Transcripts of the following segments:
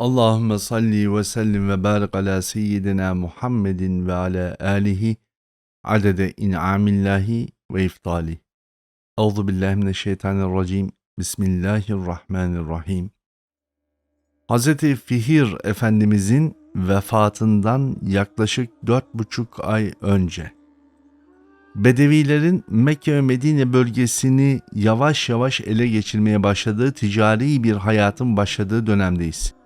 Allahümme salli ve sellim ve barik ala seyyidina Muhammedin ve ala alihi adede in'amillahi ve iftali. Euzu billahi mineşşeytanirracim. Bismillahirrahmanirrahim. Hz. Fihir Efendimizin vefatından yaklaşık dört buçuk ay önce Bedevilerin Mekke ve Medine bölgesini yavaş yavaş ele geçirmeye başladığı ticari bir hayatın başladığı dönemdeyiz.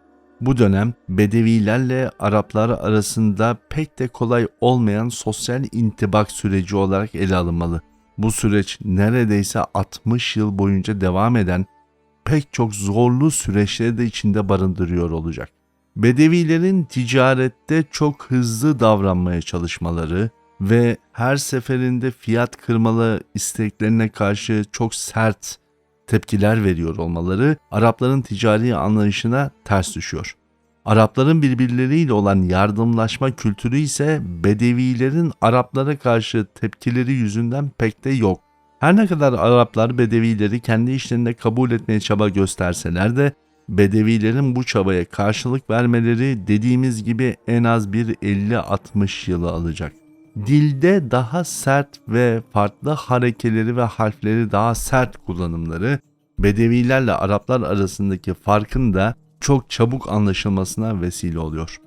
Bu dönem Bedevilerle Araplar arasında pek de kolay olmayan sosyal intibak süreci olarak ele alınmalı. Bu süreç neredeyse 60 yıl boyunca devam eden pek çok zorlu süreçleri de içinde barındırıyor olacak. Bedevilerin ticarette çok hızlı davranmaya çalışmaları ve her seferinde fiyat kırmalı isteklerine karşı çok sert tepkiler veriyor olmaları Arapların ticari anlayışına ters düşüyor. Arapların birbirleriyle olan yardımlaşma kültürü ise Bedevilerin Araplara karşı tepkileri yüzünden pek de yok. Her ne kadar Araplar Bedevileri kendi işlerinde kabul etmeye çaba gösterseler de Bedevilerin bu çabaya karşılık vermeleri dediğimiz gibi en az bir 50-60 yılı alacak. Dilde daha sert ve farklı harekeleri ve harfleri daha sert kullanımları Bedevilerle Araplar arasındaki farkın da çok çabuk anlaşılmasına vesile oluyor.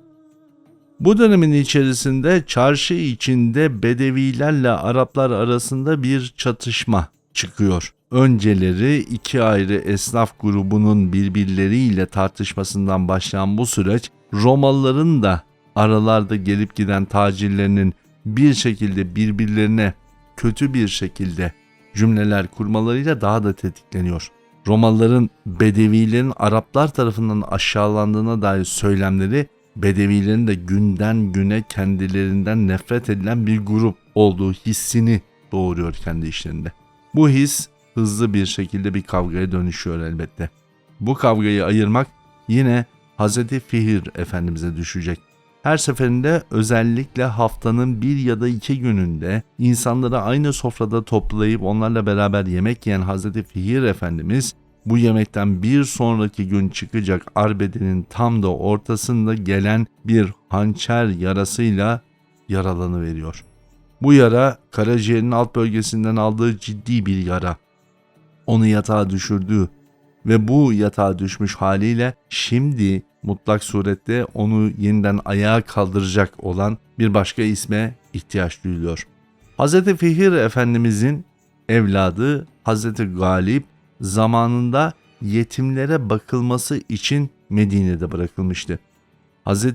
Bu dönemin içerisinde çarşı içinde Bedevilerle Araplar arasında bir çatışma çıkıyor. Önceleri iki ayrı esnaf grubunun birbirleriyle tartışmasından başlayan bu süreç Romalıların da aralarda gelip giden tacirlerinin bir şekilde birbirlerine kötü bir şekilde cümleler kurmalarıyla daha da tetikleniyor. Romalıların Bedevilerin Araplar tarafından aşağılandığına dair söylemleri Bedevilerin de günden güne kendilerinden nefret edilen bir grup olduğu hissini doğuruyor kendi işlerinde. Bu his hızlı bir şekilde bir kavgaya dönüşüyor elbette. Bu kavgayı ayırmak yine Hz. Fihir Efendimiz'e düşecek. Her seferinde özellikle haftanın bir ya da iki gününde insanları aynı sofrada toplayıp onlarla beraber yemek yiyen Hazreti Fihir Efendimiz bu yemekten bir sonraki gün çıkacak arbedenin tam da ortasında gelen bir hançer yarasıyla yaralanı veriyor. Bu yara karaciğerin alt bölgesinden aldığı ciddi bir yara. Onu yatağa düşürdü ve bu yatağa düşmüş haliyle şimdi mutlak surette onu yeniden ayağa kaldıracak olan bir başka isme ihtiyaç duyuluyor. Hz. Fihir Efendimizin evladı Hz. Galip zamanında yetimlere bakılması için Medine'de bırakılmıştı. Hz.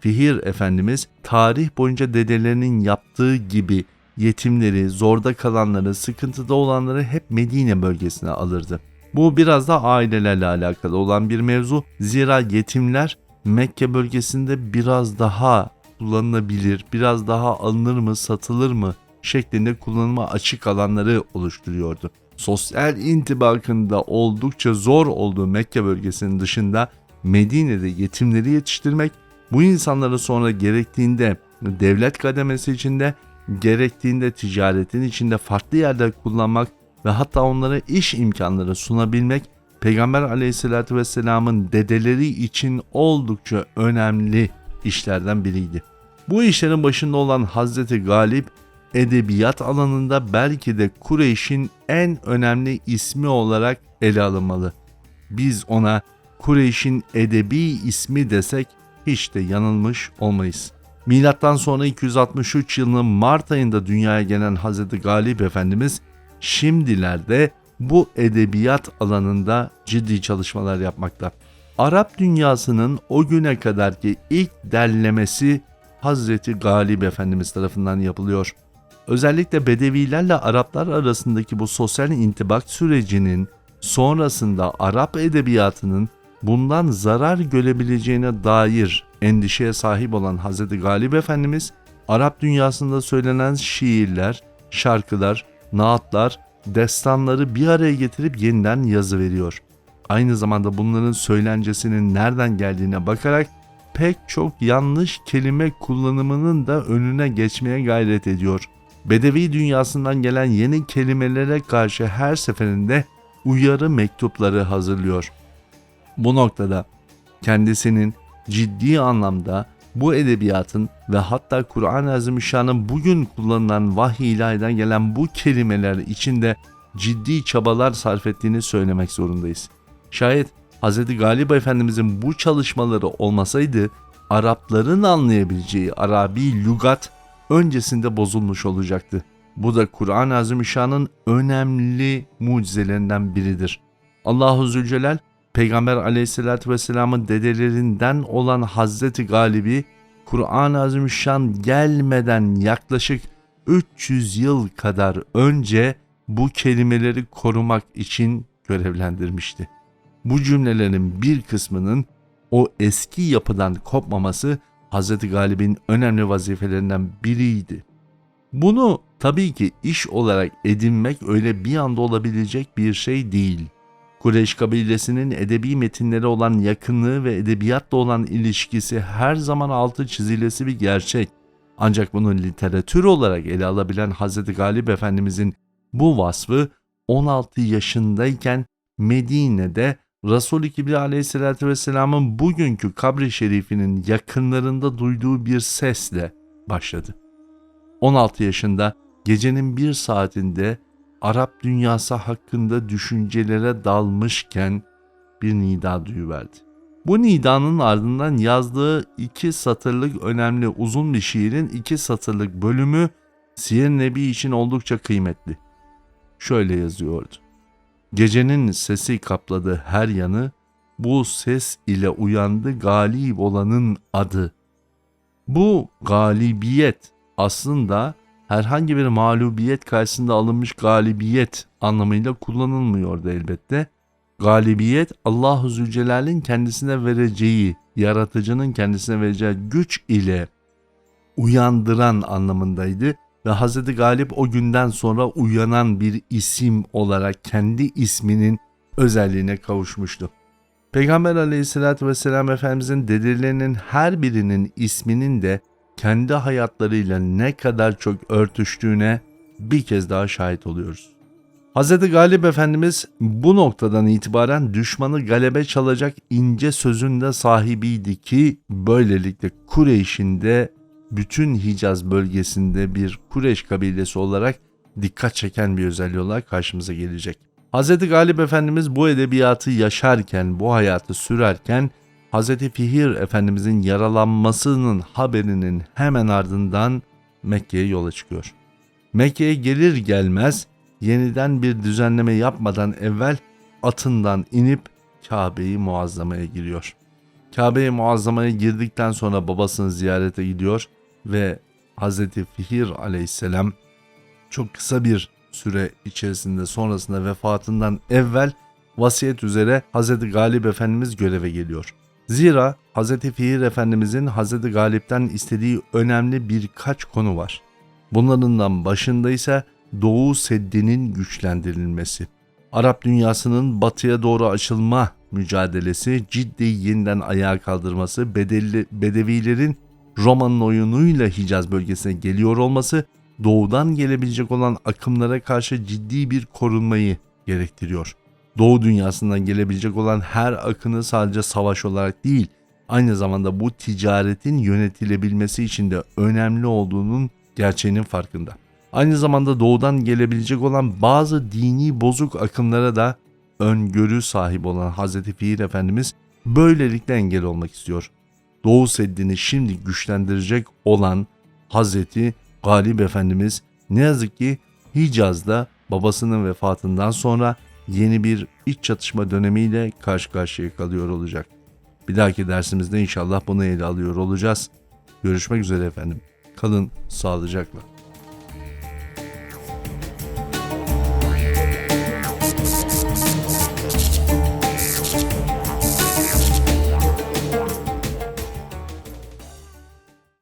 Fihir Efendimiz tarih boyunca dedelerinin yaptığı gibi yetimleri, zorda kalanları, sıkıntıda olanları hep Medine bölgesine alırdı. Bu biraz da ailelerle alakalı olan bir mevzu. Zira yetimler Mekke bölgesinde biraz daha kullanılabilir, biraz daha alınır mı, satılır mı şeklinde kullanıma açık alanları oluşturuyordu. Sosyal intibakında oldukça zor olduğu Mekke bölgesinin dışında Medine'de yetimleri yetiştirmek, bu insanları sonra gerektiğinde devlet kademesi içinde, gerektiğinde ticaretin içinde farklı yerde kullanmak ve hatta onlara iş imkanları sunabilmek Peygamber aleyhissalatü vesselamın dedeleri için oldukça önemli işlerden biriydi. Bu işlerin başında olan Hazreti Galip edebiyat alanında belki de Kureyş'in en önemli ismi olarak ele alınmalı. Biz ona Kureyş'in edebi ismi desek hiç de yanılmış olmayız. Milattan sonra 263 yılının Mart ayında dünyaya gelen Hazreti Galip Efendimiz şimdilerde bu edebiyat alanında ciddi çalışmalar yapmakta. Arap dünyasının o güne kadarki ilk derlemesi Hazreti Galip Efendimiz tarafından yapılıyor. Özellikle Bedevilerle Araplar arasındaki bu sosyal intibak sürecinin sonrasında Arap edebiyatının bundan zarar görebileceğine dair endişeye sahip olan Hazreti Galip Efendimiz Arap dünyasında söylenen şiirler, şarkılar, naatlar, destanları bir araya getirip yeniden yazı veriyor. Aynı zamanda bunların söylencesinin nereden geldiğine bakarak pek çok yanlış kelime kullanımının da önüne geçmeye gayret ediyor. Bedevi dünyasından gelen yeni kelimelere karşı her seferinde uyarı mektupları hazırlıyor. Bu noktada kendisinin ciddi anlamda bu edebiyatın ve hatta Kur'an-ı Azimüşşan'ın bugün kullanılan vahiy ilahiden gelen bu kelimeler içinde ciddi çabalar sarf ettiğini söylemek zorundayız. Şayet Hz. Galip Efendimizin bu çalışmaları olmasaydı Arapların anlayabileceği Arabi lügat öncesinde bozulmuş olacaktı. Bu da Kur'an-ı Azimüşşan'ın önemli mucizelerinden biridir. Allahu Zülcelal Peygamber aleyhissalatü vesselamın dedelerinden olan Hazreti Galib'i Kur'an-ı Azimüşşan gelmeden yaklaşık 300 yıl kadar önce bu kelimeleri korumak için görevlendirmişti. Bu cümlelerin bir kısmının o eski yapıdan kopmaması Hazreti Galib'in önemli vazifelerinden biriydi. Bunu tabii ki iş olarak edinmek öyle bir anda olabilecek bir şey değil. Kureyş kabilesinin edebi metinleri olan yakınlığı ve edebiyatla olan ilişkisi her zaman altı çizilesi bir gerçek. Ancak bunu literatür olarak ele alabilen Hz. Galip Efendimizin bu vasfı 16 yaşındayken Medine'de Resul-i Kibri aleyhissalatü vesselamın bugünkü kabri şerifinin yakınlarında duyduğu bir sesle başladı. 16 yaşında gecenin bir saatinde Arap dünyası hakkında düşüncelere dalmışken bir nida duyuverdi. Bu nidanın ardından yazdığı iki satırlık önemli uzun bir şiirin iki satırlık bölümü Siyer Nebi için oldukça kıymetli. Şöyle yazıyordu. Gecenin sesi kapladı her yanı, bu ses ile uyandı galip olanın adı. Bu galibiyet aslında herhangi bir mağlubiyet karşısında alınmış galibiyet anlamıyla kullanılmıyordu elbette. Galibiyet Allahu Zülcelal'in kendisine vereceği, yaratıcının kendisine vereceği güç ile uyandıran anlamındaydı ve Hz. Galip o günden sonra uyanan bir isim olarak kendi isminin özelliğine kavuşmuştu. Peygamber aleyhissalatü vesselam Efendimizin dedelerinin her birinin isminin de kendi hayatlarıyla ne kadar çok örtüştüğüne bir kez daha şahit oluyoruz. Hz. Galip Efendimiz bu noktadan itibaren düşmanı galebe çalacak ince sözün de sahibiydi ki böylelikle Kureyş'in de bütün Hicaz bölgesinde bir Kureş kabilesi olarak dikkat çeken bir özelliği olarak karşımıza gelecek. Hz. Galip Efendimiz bu edebiyatı yaşarken, bu hayatı sürerken Hz. Fihir Efendimizin yaralanmasının haberinin hemen ardından Mekke'ye yola çıkıyor. Mekke'ye gelir gelmez yeniden bir düzenleme yapmadan evvel atından inip Kabe'yi muazzamaya giriyor. Kabe'yi muazzamaya girdikten sonra babasını ziyarete gidiyor ve Hz. Fihir aleyhisselam çok kısa bir süre içerisinde sonrasında vefatından evvel vasiyet üzere Hz. Galip Efendimiz göreve geliyor. Zira Hz. Fihir Efendimizin Hz. Galip'ten istediği önemli birkaç konu var. Bunlarından başında ise Doğu Seddi'nin güçlendirilmesi. Arap dünyasının batıya doğru açılma mücadelesi, ciddi yeniden ayağa kaldırması, bedelli, Bedevilerin Roma'nın oyunuyla Hicaz bölgesine geliyor olması, doğudan gelebilecek olan akımlara karşı ciddi bir korunmayı gerektiriyor. Doğu dünyasından gelebilecek olan her akını sadece savaş olarak değil, aynı zamanda bu ticaretin yönetilebilmesi için de önemli olduğunun gerçeğinin farkında. Aynı zamanda doğudan gelebilecek olan bazı dini bozuk akımlara da öngörü sahibi olan Hazreti Fihir Efendimiz böylelikle engel olmak istiyor. Doğu Seddi'ni şimdi güçlendirecek olan Hazreti Galip Efendimiz ne yazık ki Hicaz'da babasının vefatından sonra yeni bir iç çatışma dönemiyle karşı karşıya kalıyor olacak. Bir dahaki dersimizde inşallah bunu ele alıyor olacağız. Görüşmek üzere efendim. Kalın sağlıcakla.